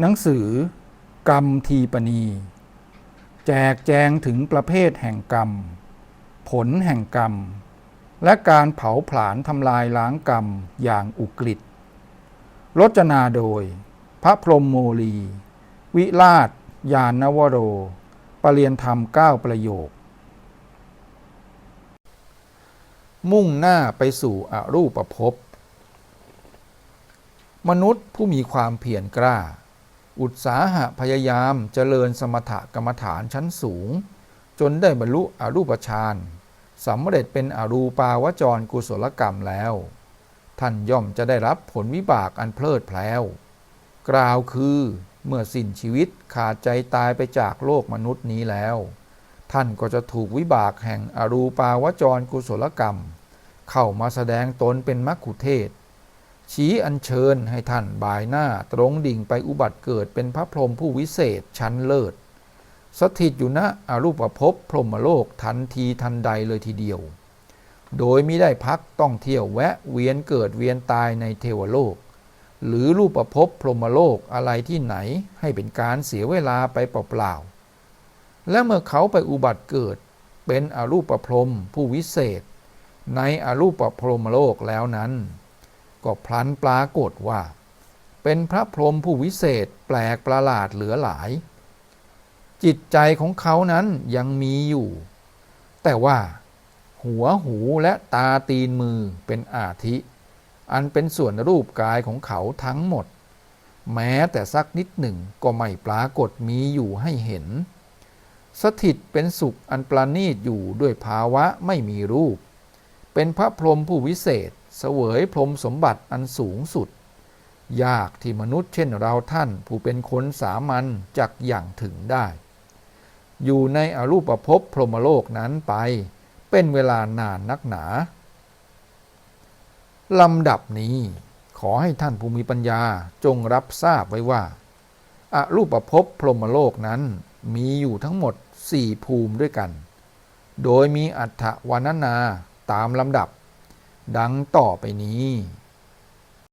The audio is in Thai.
หนังสือกรรมทีปณี แจกแจงถึงประเภทแห่งกรรม ผลแห่งกรรม และการเผาผลาญทำลายล้างกรรมอย่างอุกฤษรจนาโดย พระพรหมโมลี วิราช ยานนวโร ปรเรียนธรรมเก้าประโยค มุ่งหน้าไปสู่อรูปภพมนุษย์ผู้มีความเพียรกล้า อุตสาหะพยายามเจริญสมถกรรมฐานชั้นสูง จนได้บรรลุอรูปฌานสำเร็จเป็นอรูปาวจรกุศลกรรมแล้ว ท่านย่อมจะได้รับผลวิบากอันเพลิดเพล้วกล่าวคือเมื่อสิ้นชีวิตขาดใจตายไปจากโลกมนุษย์นี้แล้ว ท่านก็จะถูกวิบากแห่งอรูปาวจรกุศลกรรม เข้ามาแสดงตนเป็นมัคคุเทศ ชี้อัญเชิญให้ท่านบายหน้าตรงดิ่งไปอุบัติเกิดเป็นพระพรหมผู้วิเศษชั้นเลิศ สถิตอยู่ณอรูปภพพรหมโลกทันทีทันใดเลยทีเดียว โดยมิได้พักต้องเที่ยวแวะเวียนเกิดเวียนตายในเทวโลก หรือรูปภพพรหมโลกอะไรที่ไหนให้เป็นการเสียเวลาไปเปล่าๆและเมื่อเขาไปอุบัติเกิด เป็นอรูปพรหมผู้วิเศษ ในอรูปพรหมโลกแล้วนั้น ก็พลันปรากฏว่า เป็นพระพรหมผู้วิเศษแปลกประหลาดเหลือหลาย จิตใจของเขานั้นยังมีอยู่ แต่ว่า หัวหูและตาตีนมือเป็นอาทิ อันเป็นส่วนรูปกายของเขาทั้งหมด แม้แต่สักนิดหนึ่งก็ไม่ปรากฏมีอยู่ให้เห็น สถิตเป็นสุขอันประณีตอยู่ด้วยภาวะไม่มีรูปเป็นพระพรหมผู้วิเศษ เสวยพรหมสมบัติอันสูงสุด ยากที่มนุษย์เช่นเราท่านผู้เป็นคนสามัญจักอย่างถึงได้ อยู่ในอรูปภพพรหมโลกนั้นไป เป็นเวลานานนักหนาลำดับนี้ขอให้ท่านผู้มีปัญญาจงรับทราบไว้ว่าอารูปภพพรหมโลกนั้นมีอยู่ทั้งหมดสี่ภูมิด้วยกัน โดยมีอัฏฐวรรณนาตามลำดับ ดังต่อไปนี้